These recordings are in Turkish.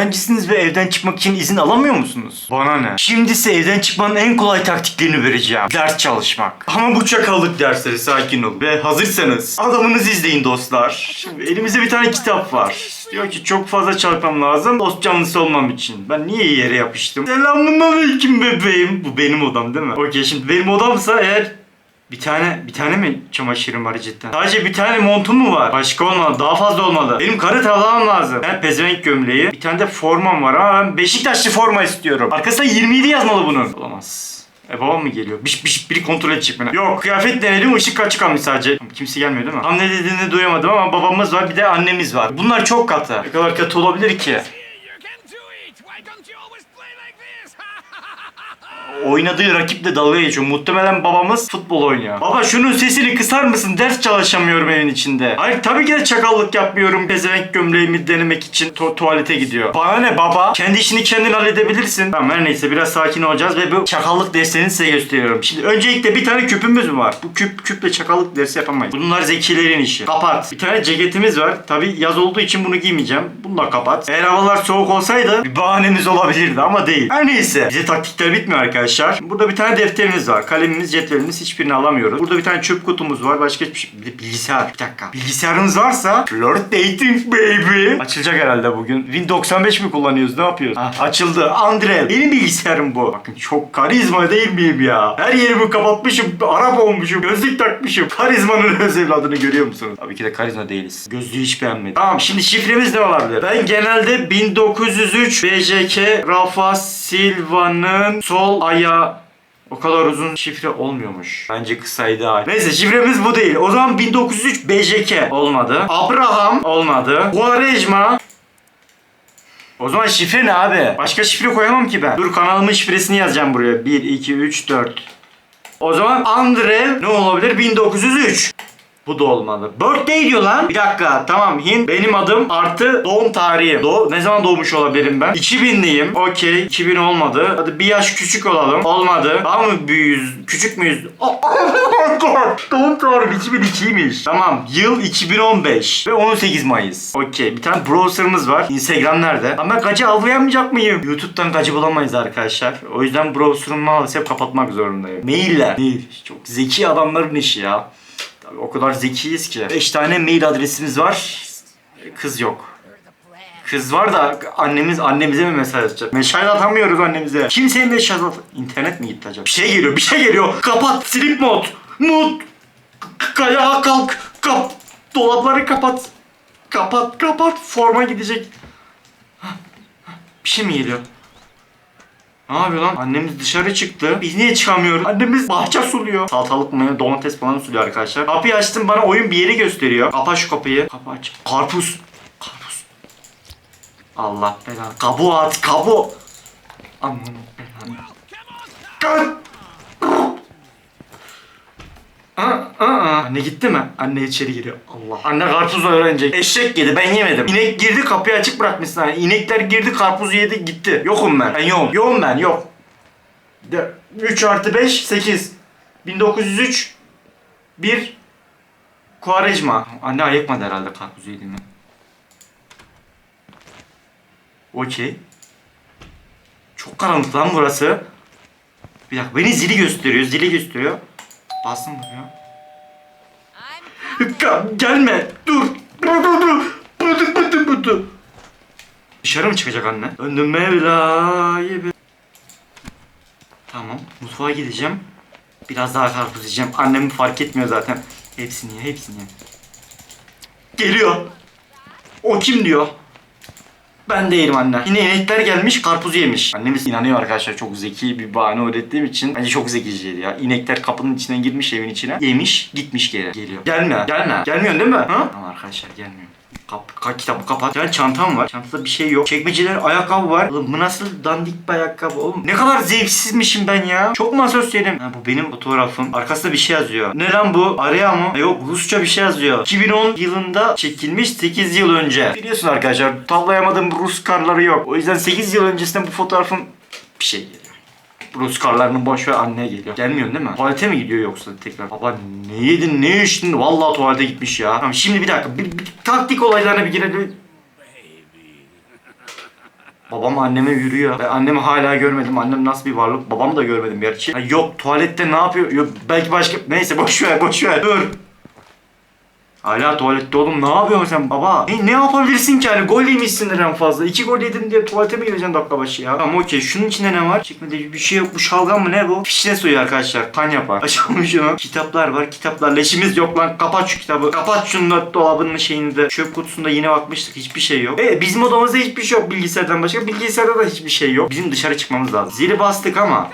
öğrencisiniz ve evden çıkmak için izin alamıyor musunuz? Bana ne? Şimdi size evden çıkmanın en kolay taktiklerini vereceğim. Ders çalışmak. Ama bu çakallık dersleri sakin olun. Ve hazırsanız adamınızı izleyin dostlar. Şimdi elimizde bir tane kitap var. Diyor ki çok fazla çalışmam lazım dost canlısı olmam için. Ben niye yere yapıştım? Selamun aleyküm bebeğim. Bu benim odam değil mi? Okey şimdi benim odamsa eğer bir tane bir tane mi çamaşırım var cidden? Sadece bir tane montum mu var? Başka olmalı. Daha fazla olmalı. Benim karı tavlamam lazım. Ben pezevenk gömleği. Bir tane de formam var ama ben Beşiktaşlı forma istiyorum. Arkasında 27 yazmalı bunun. Olamaz. E babam mı geliyor? Bir, bir, biri kontrol edecek beni. Yok kıyafet denedim ışık açık kalmış sadece. Kimse gelmiyor değil mi? Tam ne dediğini duyamadım ama babamız var bir de annemiz var. Bunlar çok katı. Ne kadar katı olabilir ki? Oynadığı rakiple dalga geçiyor. Muhtemelen babamız futbol oynuyor. Baba şunun sesini kısar mısın? Ders çalışamıyorum evin içinde. Hayır tabii ki de çakallık yapmıyorum. Pezevenk gömleğimi denemek için tu- tuvalete gidiyor. Bana ne baba? Kendi işini kendin halledebilirsin. Tamam her neyse biraz sakin olacağız ve bu çakallık derslerini size gösteriyorum. Şimdi öncelikle bir tane küpümüz mü var? Bu küp küple çakallık dersi yapamayız. Bunlar zekilerin işi. Kapat. Bir tane ceketimiz var. Tabii yaz olduğu için bunu giymeyeceğim. Bunu da kapat. Eğer havalar soğuk olsaydı bir bahanemiz olabilirdi ama değil. Her neyse. Bize taktikler bitmiyor arkadaşlar. Burada bir tane defterimiz var. Kalemimiz, cetvelimiz hiçbirini alamıyoruz. Burada bir tane çöp kutumuz var. Başka hiçbir şey. Bilgisayar. Bir dakika. Bilgisayarınız varsa Flört Dating Baby. Açılacak herhalde bugün. Win 95 mi kullanıyoruz? Ne yapıyoruz? Ha, açıldı. Andre. Benim bilgisayarım bu. Bakın çok karizma değil miyim ya? Her yerimi kapatmışım. Arap olmuşum. Gözlük takmışım. Karizmanın öz evladını görüyor musunuz? Tabii ki de karizma değiliz. Gözlüğü hiç beğenmedim. Tamam şimdi şifremiz ne olabilir? Ben genelde 1903 BJK Rafa Silva'nın sol ayağı o kadar uzun şifre olmuyormuş. Bence kısaydı hali. Neyse şifremiz bu değil. O zaman 1903 BJK olmadı. Abraham olmadı. Quaresma o zaman şifre ne abi? Başka şifre koyamam ki ben. Dur kanalımın şifresini yazacağım buraya. 1, 2, 3, 4. O zaman Andrev ne olabilir? 1903. Bu da olmalı. Birthday diyor lan. Bir dakika tamam Hint benim adım artı doğum tarihim. Do ne zaman doğmuş olabilirim ben? 2000'liyim. Okey. 2000 olmadı. Hadi bir yaş küçük olalım. Olmadı. Daha mı büyüğüz? Küçük müyüz? Oh, my god. Doğum tarihim 2002'ymiş. Tamam. Yıl 2015 ve 18 Mayıs. Okey. Bir tane browser'ımız var. Instagram nerede? Ama ben gacı avlayamayacak mıyım? YouTube'dan gacı bulamayız arkadaşlar. O yüzden browser'ımı maalesef kapatmak zorundayım. Mailler. Mail. Çok zeki adamların işi ya. Tabii o kadar zekiyiz ki. 5 tane mail adresimiz var. Kız yok. Kız var da annemiz annemize mi mesaj atacak? Mesaj atamıyoruz annemize. Kimseye mesaj at... İnternet mi gitti acaba? Bir şey geliyor, bir şey geliyor. Kapat, sleep mod. Mod. K- Ayağa kalk. Kap. Dolapları kapat. Kapat, kapat. Forma gidecek. Bir şey mi geliyor? Ne yapıyor lan? Annemiz dışarı çıktı. Biz niye çıkamıyoruz? Annemiz bahçe suluyor. Salatalık mı? Domates falan suluyor arkadaşlar. Kapıyı açtım bana oyun bir yeri gösteriyor. Kapa şu kapıyı. Kapı aç. Karpuz. Karpuz. Allah belanı. Kabuğu at. Kabuğu. Aman belanı. Gel. Aa, aa. Anne gitti mi? Anne içeri giriyor. Allah. Anne karpuz öğrenecek. Eşek yedi ben yemedim. İnek girdi kapıyı açık bırakmışsın. Yani. İnekler girdi karpuzu yedi gitti. Yokum ben. Ben yokum. Yokum ben yok. De, 3 artı 5 8. 1903 1 Kuarejma. Anne ayıkmadı herhalde karpuzu yediğimi. Okey. Çok karanlık lan burası. Bir dakika beni zili gösteriyor. Zili gösteriyor. Bastım buraya. Ka- gelme. Dur. Dur dur dur. Bıdı bıdı bıdı. Dışarı mı çıkacak anne? Mevla'yı be. Tamam. Mutfağa gideceğim. Biraz daha karpuz yiyeceğim. Annem fark etmiyor zaten. Hepsini ye, hepsini ye. Geliyor. O kim diyor? Ben değilim anne. Yine inekler gelmiş karpuzu yemiş. Annemiz inanıyor arkadaşlar çok zeki bir bahane öğrettiğim için. Bence çok zekiciydi ya. İnekler kapının içine girmiş evin içine. Yemiş gitmiş geri. Geliyor. Gelme gelme. Gelmiyorsun değil mi? Ha? Tamam arkadaşlar gelmiyor. Kap, ka, kitabı kapat. Yani çantam var. Çantada bir şey yok. Çekmeceler ayakkabı var. Oğlum bu nasıl dandik bir ayakkabı oğlum. Ne kadar zevksizmişim ben ya. Çok mu asosyalim? Ha, bu benim fotoğrafım. Arkasında bir şey yazıyor. Ne lan bu? Araya mı? Ha, yok Rusça bir şey yazıyor. 2010 yılında çekilmiş 8 yıl önce. Biliyorsun arkadaşlar tavlayamadığım Rus karları yok. O yüzden 8 yıl öncesinden bu fotoğrafın bir şey geliyor. Rus karlarını boş ver anneye geliyor. Gelmiyorsun değil mi? Tuvalete mi gidiyor yoksa tekrar? Baba ne yedin ne içtin? Vallahi tuvalete gitmiş ya. Tamam şimdi bir dakika. Bir, bir taktik olaylarına bir girelim. Babam anneme yürüyor. Ben annemi hala görmedim. Annem nasıl bir varlık? Babamı da görmedim gerçi. Ha, yok tuvalette ne yapıyor? Yok belki başka... Neyse boş ver boş ver. Dur. Hala tuvalette oğlum ne yapıyorsun sen baba? Ne, ne yapabilirsin ki hani gol yemişsindir en fazla. İki gol yedin diye tuvalete mi gireceksin dakika başı ya? Tamam okey şunun içinde ne var? Çekmede bir şey yok bu şalgam mı ne bu? Fişne suyu arkadaşlar kan yapar. Açalım şunu. Kitaplar var kitaplar leşimiz yok lan kapat şu kitabı. Kapat şunu da dolabının şeyini de. Çöp kutusunda yine bakmıştık hiçbir şey yok. E bizim odamızda hiçbir şey yok bilgisayardan başka. Bilgisayarda da hiçbir şey yok. Bizim dışarı çıkmamız lazım. Zili bastık ama.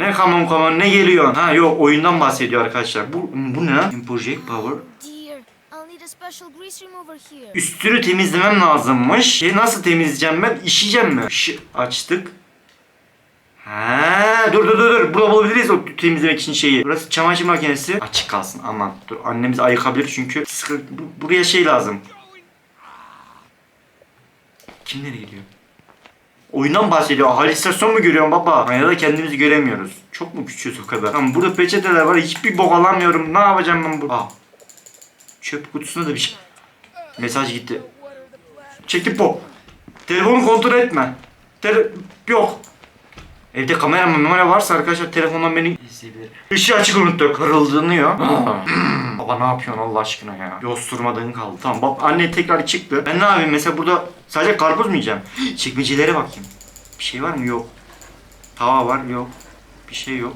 Ne kamon kamon ne geliyor? Ha yok oyundan bahsediyor arkadaşlar. Bu bu ne? Project Power. Üstünü temizlemem lazımmış. E nasıl temizleyeceğim ben? İşeyeceğim mi? Ş açtık. Ha, dur dur dur dur. Burada bulabiliriz o temizlemek için şeyi. Burası çamaşır makinesi. Açık kalsın aman. Dur annemiz ayıkabilir çünkü buraya şey lazım. Kim nereye gidiyor? Oyundan bahsediyor. Halüsinasyon mu görüyorum baba? Aynada kendimizi göremiyoruz. Çok mu küçüğüz o kadar? Tamam burada peçeteler var. Hiçbir bok alamıyorum. Ne yapacağım ben burada? Aa. Çöp kutusuna da bir şey. Mesaj gitti. Çekip bu. Telefonu kontrol etme. Tele yok. Evde kamera numara varsa arkadaşlar telefondan beni izleyebilir. Işığı açık unuttuk. Kırıldığınıyor. Baba ne yapıyorsun Allah aşkına ya? Yosturmadığın kaldı. Tamam bak anne tekrar çıktı. Ben ne yapayım mesela burada sadece karpuz mu yiyeceğim? Çekmecelere bakayım. Bir şey var mı? Yok. Tava var? Yok. Bir şey yok.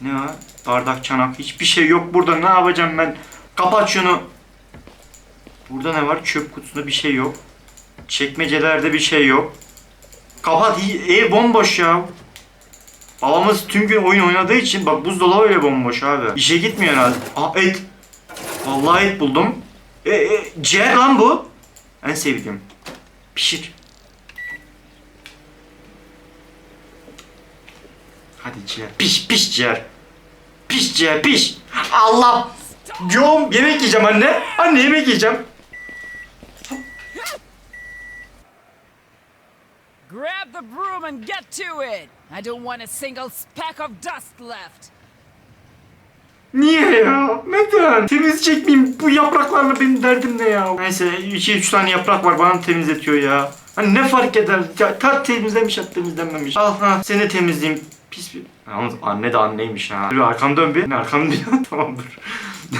Ne var? Bardak, çanak hiçbir şey yok burada. Ne yapacağım ben? Kapat şunu. Burada ne var? Çöp kutusunda bir şey yok. Çekmecelerde bir şey yok. Kapat. Ev bomboş ya. Babamız tüm gün oyun oynadığı için bak buzdolabı bile bomboş abi. İşe gitmiyor herhalde. Aa et. Vallahi et buldum. E, e, ciğer lan bu. En sevdiğim. Pişir. Hadi ciğer. Piş piş ciğer. Piş ciğer piş. Allah. Yoğum yemek yiyeceğim anne. Anne yemek yiyeceğim. Grab the broom and get to it! I don't want a single speck of dust left. Niye ya? Neden? Temizleyecek miyim? Bu yapraklarla benim derdim ne ya? Neyse 2-3 tane yaprak var bana temizletiyor ya. Hani ne fark eder? Ya, ta temizlemiş ya temizlenmemiş. Al ha seni temizleyeyim. Pis bir... Yalnız anne de anneymiş ha. Bir arkamı dön bir. Ne arkamı dön? tamam dur. Ne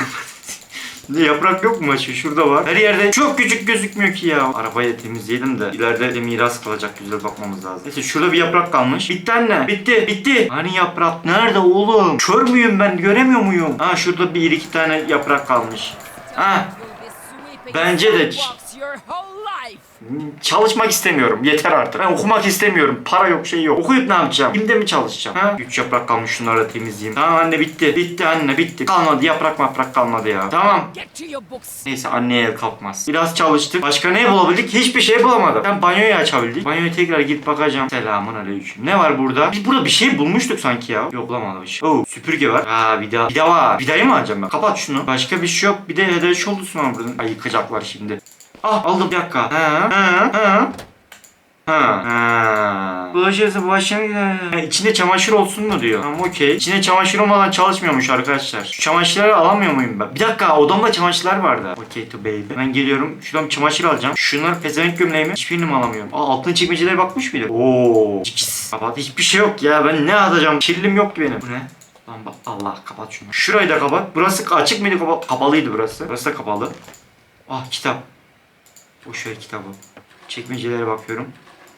yaprak yok mu açıyor? Şurada var. Her yerde çok küçük gözükmüyor ki ya. Arabayı temizleyelim de ileride de miras kalacak. Güzel bakmamız lazım. Neyse şurada bir yaprak kalmış. Bitti anne. Bitti. Bitti. Hani yaprak? Nerede oğlum? Kör müyüm ben? Göremiyor muyum? Ha şurada bir iki tane yaprak kalmış. Ha Bence de- Çalışmak istemiyorum. Yeter artık. Ben okumak istemiyorum. Para yok şey yok. Okuyup ne yapacağım? Kimde mi çalışacağım? Ha? Üç yaprak kalmış şunları da temizleyeyim. Tamam anne bitti. Bitti anne bitti. Kalmadı yaprak maprak kalmadı ya. Tamam. Neyse anneye el kalkmaz. Biraz çalıştık. Başka ne bulabildik? Hiçbir şey bulamadım. Ben banyoyu açabildik. Banyoya tekrar gidip bakacağım. Selamun aleyküm. Ne var burada? Biz burada bir şey bulmuştuk sanki ya. Yok bulamamış. Oo süpürge var. Aa vida. Vida var. Vidayı mı alacağım ben? Kapat şunu. Başka bir şey yok. Bir de hederş oldu var buradan. Ay yıkacaklar şimdi. Ah aldım bir dakika. Ha ha ha. Ha. Ha. Bulaşırsa bulaşın. Ha, içinde çamaşır olsun mu diyor. Tamam okey. İçinde çamaşır olmadan çalışmıyormuş arkadaşlar. Şu çamaşırları alamıyor muyum ben? Bir dakika odamda çamaşırlar vardı. Okey to baby. Ben geliyorum. Şuradan çamaşır alacağım. Şunlar pezevenk gömleği mi? Hiçbirini mi alamıyorum? Aa altın çekmecelere bakmış mıydı? Oo. Ciks. Kapat. Hiçbir şey yok ya. Ben ne atacağım? Kirlim yok ki benim. Bu ne? Lan bak Allah kapat şunu. Şurayı da kapat. Burası açık mıydı? Kapa- kapalıydı burası. Burası da kapalı. Ah kitap. Boş ver kitabı. Çekmecelere bakıyorum.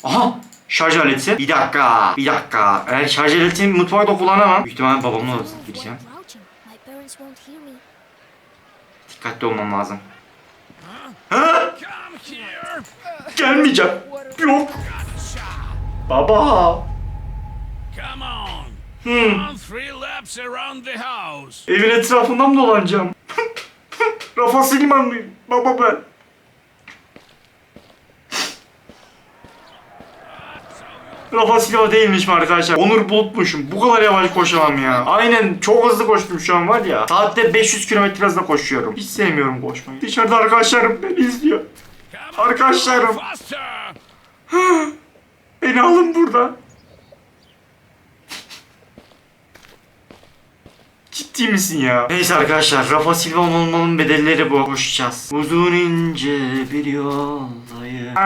Aha! Şarj aleti. Bir dakika. Bir dakika. Eğer şarj aletini mutfakta kullanamam. Büyük ihtimalle babamla odasına gireceğim. Dikkatli olmam lazım. Ha? Gelmeyeceğim. Yok. Baba. Hmm. Evin etrafından dolanacağım? Rafa Silman mıyım? Baba ben. Rafa Silva değilmiş mi arkadaşlar? Onur Bulut'muşum. Bu kadar yavaş koşamam ya. Aynen çok hızlı koştum şu an var ya. Saatte 500 km hızla koşuyorum. Hiç sevmiyorum koşmayı. Dışarıda arkadaşlarım beni izliyor. Arkadaşlarım. Beni alın buradan. Ciddi misin ya? Neyse arkadaşlar Rafa Silva olmanın bedelleri bu. Koşacağız. Uzun ince bir yoldayım.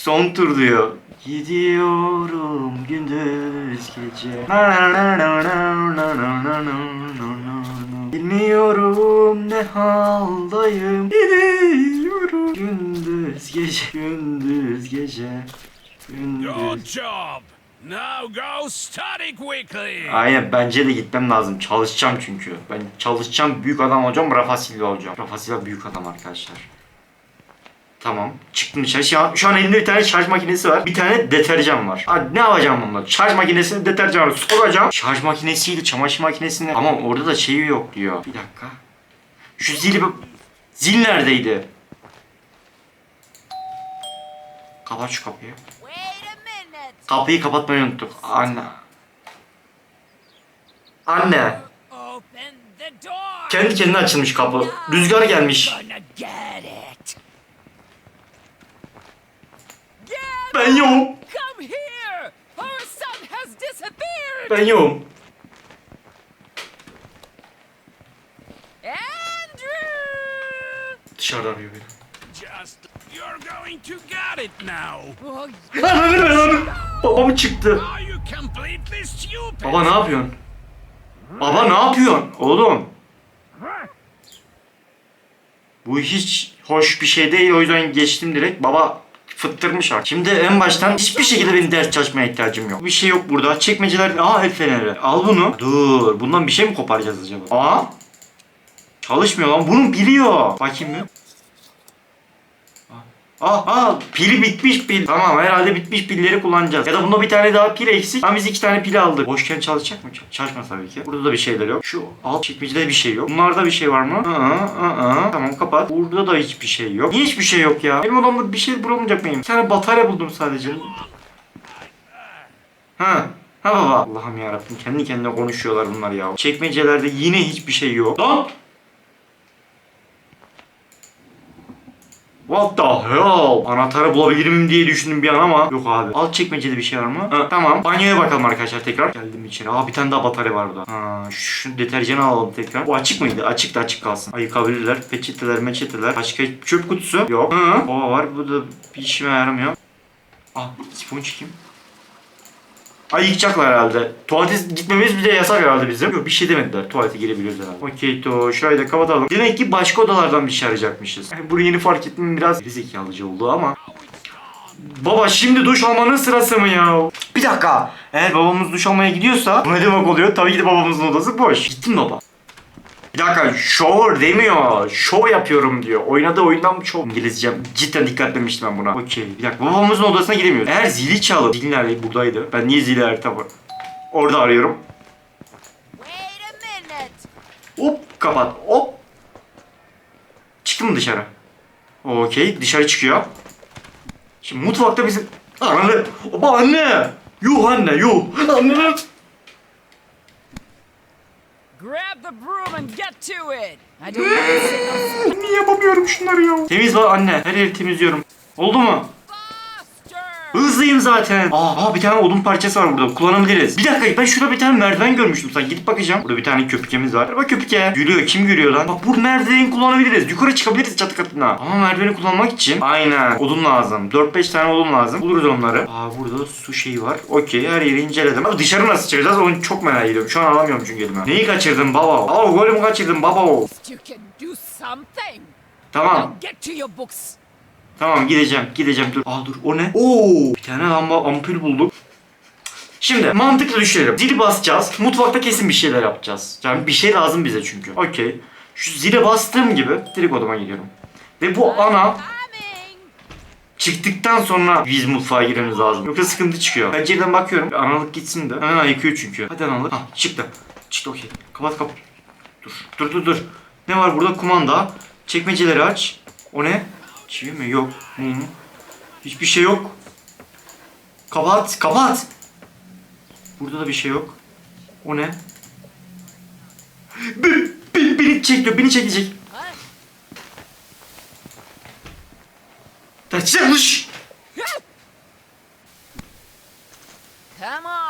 Son tur diyor. Gidiyorum gündüz gece. Bilmiyorum ne haldayım. Gidiyorum gündüz gece. Gündüz gece. Your job! Now go study quickly! Aynen bence de gitmem lazım. Çalışacağım çünkü. Ben çalışacağım büyük adam olacağım. Rafa Silva olacağım. Rafa Silva büyük adam arkadaşlar. Tamam. Çıktım dışarı. Şu an, şu an elimde bir tane şarj makinesi var. Bir tane deterjan var. Hadi ne yapacağım bununla? Şarj makinesini deterjanı sokacağım. Şarj makinesiyle çamaşır makinesini. Tamam orada da şeyi yok diyor. Bir dakika. Şu zili... Zil neredeydi? Kapat şu kapıyı. Kapıyı kapatmayı unuttuk. Anne. Anne. Kendi kendine açılmış kapı. Rüzgar gelmiş. Ben yokum. Ben yokum. Dışarıda arıyor beni. Lan öldür ben onu. Babam çıktı. Baba ne yapıyorsun? Baba ne yapıyorsun oğlum? Bu hiç hoş bir şey değil o yüzden geçtim direkt. Baba fıttırmış artık. Şimdi en baştan hiçbir şekilde benim ders çalışmaya ihtiyacım yok. Bir şey yok burada. Çekmeceler... Aa el feneri. Al bunu. Dur. Bundan bir şey mi koparacağız acaba? Aa. Çalışmıyor lan. Bunu biliyor. Bakayım bir. Ah ah pili bitmiş pil. Tamam herhalde bitmiş pilleri kullanacağız. Ya da bunda bir tane daha pil eksik. Ama biz iki tane pil aldık. Boşken çalışacak mı? Çalışmaz tabii ki. Burada da bir şeyler yok. Şu alt çekmecede bir şey yok. Bunlarda bir şey var mı? Aa, aa. Tamam kapat. Burada da hiçbir şey yok. Niye hiçbir şey yok ya? Benim odamda bir şey bulamayacak mıyım? Bir tane batarya buldum sadece. Ha. Ha baba. Allah'ım yarabbim kendi kendine konuşuyorlar bunlar ya. Çekmecelerde yine hiçbir şey yok. Lan! What the hell? Anahtarı bulabilir miyim diye düşündüm bir an ama yok abi. Alt çekmecede bir şey var mı? Ha, tamam. Banyoya bakalım arkadaşlar tekrar. Geldim içeri. Aa bir tane daha batarya var burada. Ha, şu deterjanı alalım tekrar. Bu açık mıydı? Açık da açık kalsın. Ayıkabilirler. Peçeteler meçeteler. Başka çöp kutusu. Yok. Hı. Kova var. Bu da bir işime yaramıyor. Aa sifon çekeyim. Ay yıkacaklar herhalde. Tuvalete gitmemiz bile yasak herhalde bizim. Yok bir şey demediler. Tuvalete girebiliyoruz herhalde. Okey to şurayı da kapatalım. Demek ki başka odalardan bir şey arayacakmışız. Yani bunu yeni fark ettim biraz gerizekalıcı oldu ama. Baba şimdi duş almanın sırası mı ya? Bir dakika. Eğer babamız duş almaya gidiyorsa bu ne demek oluyor? Tabii ki de babamızın odası boş. Gittin mi baba? Bir dakika shower demiyor. Show yapıyorum diyor. Oynadığı oyundan çok İngilizcem. Cidden dikkatlemiştim ben buna. Okey. Bir dakika. Babamızın odasına giremiyoruz. Eğer zili çalıp. Zil nerede? Buradaydı. Ben niye zili harita var? Orada arıyorum. Hop kapat. Hop. Çıktı mı dışarı? Okey. Dışarı çıkıyor. Şimdi mutfakta bizim... Anne. Baba anne. Yuh anne yuh. Anne. Grab the broom and get to it. I don't want a single Niye yapamıyorum şunları ya? Temiz var anne. Her yeri temizliyorum. Oldu mu? Hızlıyım zaten. Aa, aa, bir tane odun parçası var burada. Kullanabiliriz. Bir dakika ben şurada bir tane merdiven görmüştüm sanki. Gidip bakacağım. Burada bir tane köpükemiz var. Bak köpüke. Gülüyor. Kim gülüyor lan? Bak bu merdiveni kullanabiliriz. Yukarı çıkabiliriz çatı katına. Ama merdiveni kullanmak için aynen odun lazım. 4-5 tane odun lazım. Buluruz onları. Aa burada su şeyi var. Okey her yeri inceledim. Ama dışarı nasıl çıkacağız onu çok merak ediyorum. Şu an alamıyorum çünkü elime. Neyi kaçırdım baba? Aa golümü kaçırdım baba. Tamam. Get to your books. Tamam gideceğim gideceğim dur. Aa dur o ne? Oo bir tane lamba ampul bulduk. Şimdi mantıklı düşünelim. Zili basacağız. Mutfakta kesin bir şeyler yapacağız. Yani bir şey lazım bize çünkü. Okey. Şu zile bastığım gibi direkt odama gidiyorum. Ve bu ana çıktıktan sonra biz mutfağa girmemiz lazım. Yoksa sıkıntı çıkıyor. Pencereden bakıyorum. Analık gitsin de. Hemen ayıkıyor çünkü. Hadi analık. Hah çıktı. Çıktı okey. Kapat kapat. Dur. Dur dur dur. Ne var burada? Kumanda. Çekmeceleri aç. O ne? Çivi mi? Yok. Mum. Hiçbir şey yok. Kapat. Kapat. Burada da bir şey yok. O ne? Beni, beni, beni çekiyor. Beni çekecek. Taçmış. Come on, get get to it and make sure the floor shines.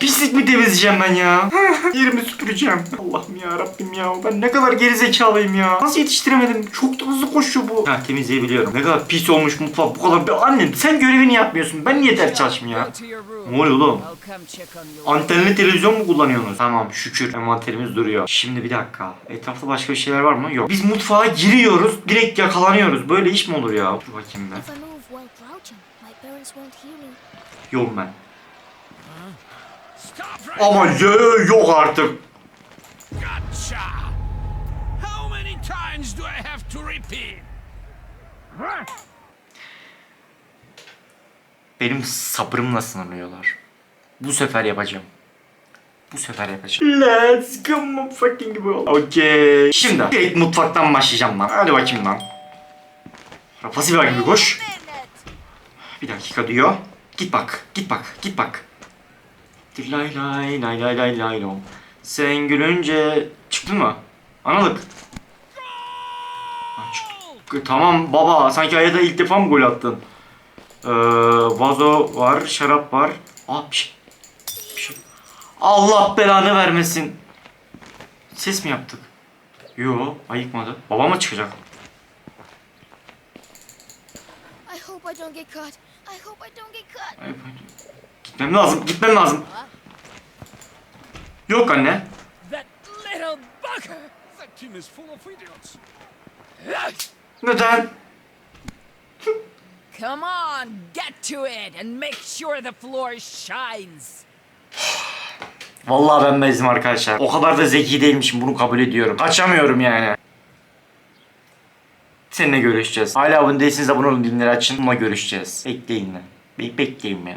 Pislik mi temizleyeceğim ben ya? Yerimi süpüreceğim. Allah'ım ya Rabbim ya. Ben ne kadar gerizekalıyım ya. Nasıl yetiştiremedim? Çok da hızlı koşuyor bu. Ha temizleyebiliyorum. Ne kadar pis olmuş mutfak. Bu kadar. Bir annem sen görevini yapmıyorsun. Ben niye ders çalışmayayım ya? Ne oluyor oğlum? Antenli televizyon mu kullanıyorsunuz? Tamam şükür envanterimiz duruyor. Şimdi bir dakika. Etrafta başka bir şeyler var mı? Yok. Biz mutfağa giriyoruz. Direkt yakalanıyoruz. Böyle iş mi olur ya? Dur bakayım ben. Yok ben. Ama ye yok artık. Gotcha! How many times do I have to repeat? Benim sabrımla sınırlıyorlar. Bu sefer yapacağım. Bu sefer yapacağım. Let's go motherfucking go. Okay. Şimdi direkt mutfaktan başlayacağım lan. Hadi bakayım lan. Bakayım bir koş. Bir dakika diyor. Git bak, git bak, git bak. Lay lay lay lay lay lay lom. Sen gülünce çıktın mı? Analık. Tamam baba, sanki hayata ilk defa mı gol attın? Ee, vazo var, şarap var. Aa bir şey. Bir şey. Allah belanı vermesin. Ses mi yaptık? Yo, ayıkmadı. Baba mı çıkacak? I hope I don't get caught. I hope I don't get caught. Ay, Gitmem lazım, gitmem lazım. Yok anne. That little bugger! The team is full of idiots. Neden? Come on, get to it and make sure the floor shines. Vallahi ben bezdim arkadaşlar. O kadar da zeki değilmişim bunu kabul ediyorum. Kaçamıyorum yani. Seninle görüşeceğiz. Hala abone değilseniz abone olun bildirimleri açın. Bununla görüşeceğiz. Bekleyin lan. Bek bekleyin beni.